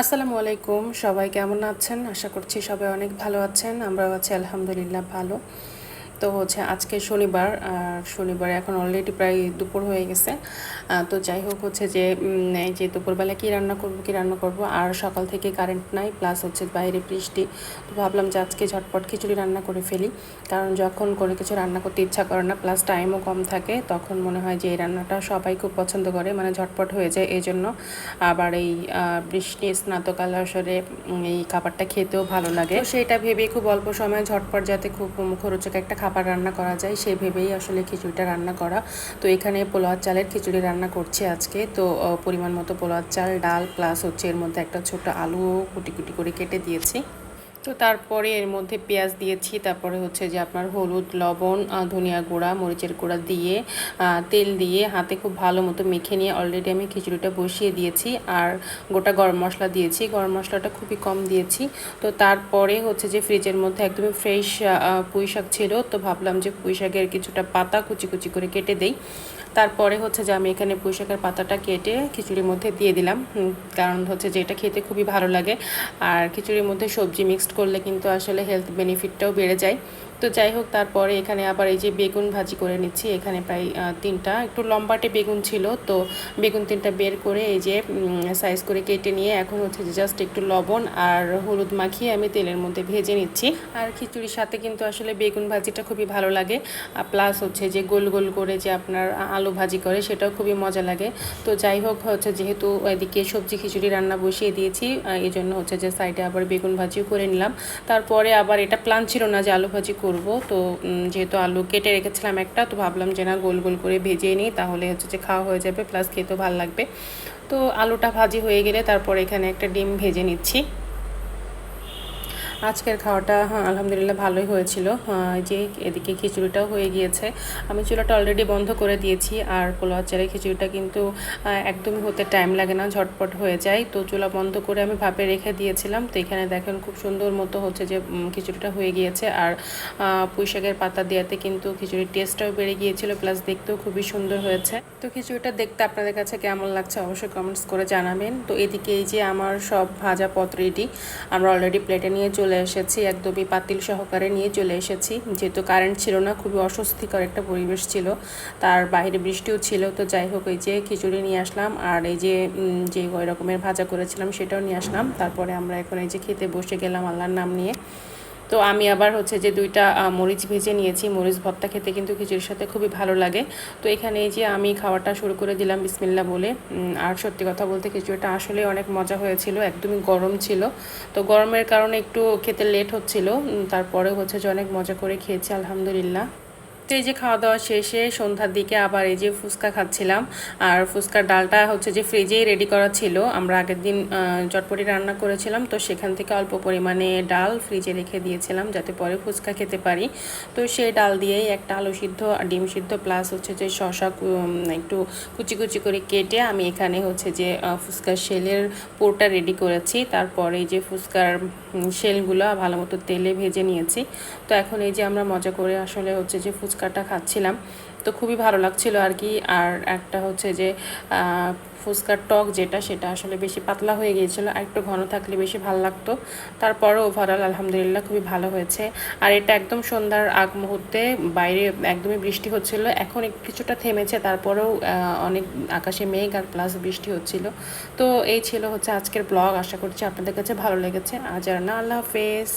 আসসালামু আলাইকুম। সবাই কেমন আছেন? আশা করছি সবাই অনেক ভালো আছেন। আমরাও আছি, আলহামদুলিল্লাহ, ভালো। তো হচ্ছে আজকে শনিবার আর শনিবার এখন অলরেডি প্রায় দুপুর হয়ে গেছে। তো যাই হোক হচ্ছে যে এই যে দুপুরবেলা কী রান্না করব কী রান্না করব আর সকাল থেকে কারেন্ট নাই প্লাস হচ্ছে বাইরে বৃষ্টি। তো ভাবলাম যে আজকে ঝটপট খিচুড়ি রান্না করে ফেলি কারণ যখন কোনো কিছু রান্না করতে ইচ্ছা করে না প্লাস টাইমও কম থাকে তখন মনে হয় যে এই রান্নাটা সবাই খুব পছন্দ করে মানে ঝটপট হয়ে যায় এই জন্য আবার এই বৃষ্টি স্নাতকাল উম, এই খাবারটা খেতেও ভালো লাগে। সেটা ভেবেই খুব অল্প সময় ঝটপট যাতে খুব মুখরোচক একটা খাবার রান্না করা যায় সে ভেবেই আসলে খিচুড়িটা রান্না করা। তো এখানে পোলাওয়ার চালের খিচুড়ি রান্না করছে আজকে। তো পরিমাণ মতো পোলাওয়ার চাল, ডাল প্লাস হচ্ছে এর মধ্যে একটা ছোট আলুও কুটি কুটি করে কেটে দিয়েছি। তো তারপরে এর মধ্যে পেঁয়াজ দিয়েছি, তারপরে হচ্ছে যে আপনার হলুদ, লবণ ধনিয়া গুঁড়া, মরিচের গুঁড়া দিয়ে তেল দিয়ে হাতে খুব ভালো মতো মেখে নিয়ে অলরেডি আমি খিচুড়িটা বসিয়ে দিয়েছি আর গোটা গরম মশলা দিয়েছি। গরম মশলাটা খুবই কম দিয়েছি। তো তারপরে হচ্ছে যে ফ্রিজের মধ্যে একদমই ফ্রেশ পুঁই শাক ছিল, তো ভাবলাম যে পুঁই শাকের কিছুটা পাতা কুচি কুচি করে কেটে দেই। তারপরে হচ্ছে যে আমি এখানে পুঁই শাকের পাতাটা কেটে খিচুড়ির মধ্যে দিয়ে দিলাম। কারণ হচ্ছে যে এটা খেতে খুবই ভালো লাগে। আর খিচুড়ির মধ্যে সবজি মিক্সড করলে কিন্তু আসলে হেলথ বেনিফিটটাও বেড়ে যায়। তো যাই হোক, তারপরে এখানে আবার এই যে বেগুন ভাজি করে নিচ্ছি। এখানে প্রায় তিনটা। একটু লম্বাটে বেগুন ছিল, তো বেগুন তিনটা বের করে এই যে সাইজ করে কেটে নিয়ে এখন হচ্ছে যে জাস্ট একটু লবণ আর হলুদ মাখিয়ে আমি তেলের মধ্যে ভেজে নিচ্ছি। আর খিচুড়ির সাথে কিন্তু আসলে বেগুন ভাজিটা খুবই ভালো লাগে। আর প্লাস হচ্ছে যে গোল গোল করে যে আপনার আলু ভাজি করে, সেটাও খুবই মজা লাগে। তো যাই হোক, হচ্ছে যেহেতু এদিকে সবজি খিচুড়ি রান্না বসিয়ে দিয়েছি এই জন্য হচ্ছে যে সাইডে আবার বেগুন ভাজিও করে নিলাম। তারপরে আবার এটা প্ল্যান ছিল না যে আলু ভাজি করব। তো যেহেতু আলু কেটে রেখেছিলাম একটা, তো ভাবলাম যে না, গোল গোল করে ভেজে নিই, তাহলে হচ্ছে যে খাওয়া হয়ে যাবে প্লাস খেতেও ভালো লাগবে। তো, আলুটা ভাজি হয়ে গেলে তারপর এখানে একটা ডিম ভেজে নিচ্ছি। আজকের খাওয়াটা হ্যাঁ আলহামদুলিল্লাহ ভালোই হয়েছিল। যে এদিকে খিচুড়িটাও হয়ে গিয়েছে। আমি চুলাটা অলরেডি বন্ধ করে দিয়েছি আর পোলাও চালের খিচুড়িটা কিন্তু একদমই হতে টাইম লাগে না ঝটপট হয়ে যায়। তো চুলা বন্ধ করে আমি ভাপে রেখে দিয়েছিলাম। তো এখানে দেখেন খুব সুন্দর মতো হচ্ছে যে খিচুড়িটা হয়ে গিয়েছে। আর আহ, পুঁই শাকের পাতা দেওয়াতে কিন্তু খিচুড়ির টেস্টটাও বেড়ে গিয়েছিল প্লাস দেখতেও খুবই সুন্দর হয়েছে। তো খিচুড়িটা দেখতে আপনাদের কাছে কেমন লাগছে অবশ্যই কমেন্টস করে জানাবেন। তো এদিকে এই যে আমার সব ভাজা পত্র রেডি আমরা অলরেডি প্লেটে নিয়ে চলে এসেছি, একদমই পাতিল সহকারে নিয়ে চলে এসেছি। যেহেতু কারেন্ট ছিল না, খুবই অস্বস্তিকর একটা পরিবেশ ছিল। তার বাইরে বৃষ্টিও ছিল, তো যাই হোক, এই যে খিচুড়ি নিয়ে আসলাম, আর এই যে যে ওই রকমের ভাজা করেছিলাম সেটাও নিয়ে আসলাম। তারপরে আমরা এখন এই যে খেতে বসে গেলাম আল্লাহর নাম নিয়ে। তো আমি আবার হচ্ছে যে দুইটা মরিচ ভেজে নিয়েছি। মরিচ ভর্তা খেতে কিন্তু খিচুড়ির সাথে খুবই ভালো লাগে। তো এখানে এই যে আমি খাওয়াটা শুরু করে দিলাম বিসমিল্লা বলে আর সত্যি কথা বলতে খিচুড়িটা আসলে অনেক মজা হয়েছিল, একদমই গরম ছিল। তো গরমের কারণে একটু খেতে লেট হচ্ছিল তারপরে হচ্ছে যে অনেক মজা করে খেয়েছি, আলহামদুলিল্লাহ। তো এই যে খাওয়া দাওয়া শেষে সন্ধ্যার দিকে আবার এই যে ফুচকা খাচ্ছিলাম। আর ফুচকার ডালটা হচ্ছে যে ফ্রিজেই রেডি করা ছিল। আমরা আগের দিন চটপটি রান্না করেছিলাম। তো সেখান থেকে অল্প পরিমাণে ডাল ফ্রিজে রেখে দিয়েছিলাম যাতে পরে ফুচকা খেতে পারি। তো সেই ডাল দিয়েই একটা আলু সিদ্ধ আর ডিম সিদ্ধ প্লাস হচ্ছে যে শশা একটু কুচি কুচি করে কেটে আমি এখানে হচ্ছে যে ফুচকার শেলের পোরটা রেডি করেছি। তারপরে এই যে ফুচকার শেলগুলো ভালো মতো তেলে ভেজে নিয়েছি। তো এখন এই যে আমরা মজা করে আসলে হচ্ছে যে ফুচকাটা খাচ্ছিলাম। তো খুবই ভালো লাগছিল আর কি। আর একটা হচ্ছে যে ফুচকার টক যেটা, সেটা আসলে বেশি পাতলা হয়ে গিয়েছিল। আর একটু ঘন থাকলে বেশি ভালো লাগতো। তারপরে ওভারঅল আলহামদুলিল্লাহ খুবই ভালো হয়েছে। আর এটা একদম সন্ধ্যার আগ মুহূর্তে বাইরে একদমই বৃষ্টি হচ্ছিল। এখন কিছুটা থেমেছে, তারপরেও অনেক আকাশে মেঘ আর প্লাস বৃষ্টি হচ্ছিল। তো এই ছিল হচ্ছে আজকের ব্লগ আশা করছি আপনাদের কাছে ভালো লেগেছে। আজ আর না, আল্লাহ হাফেজ।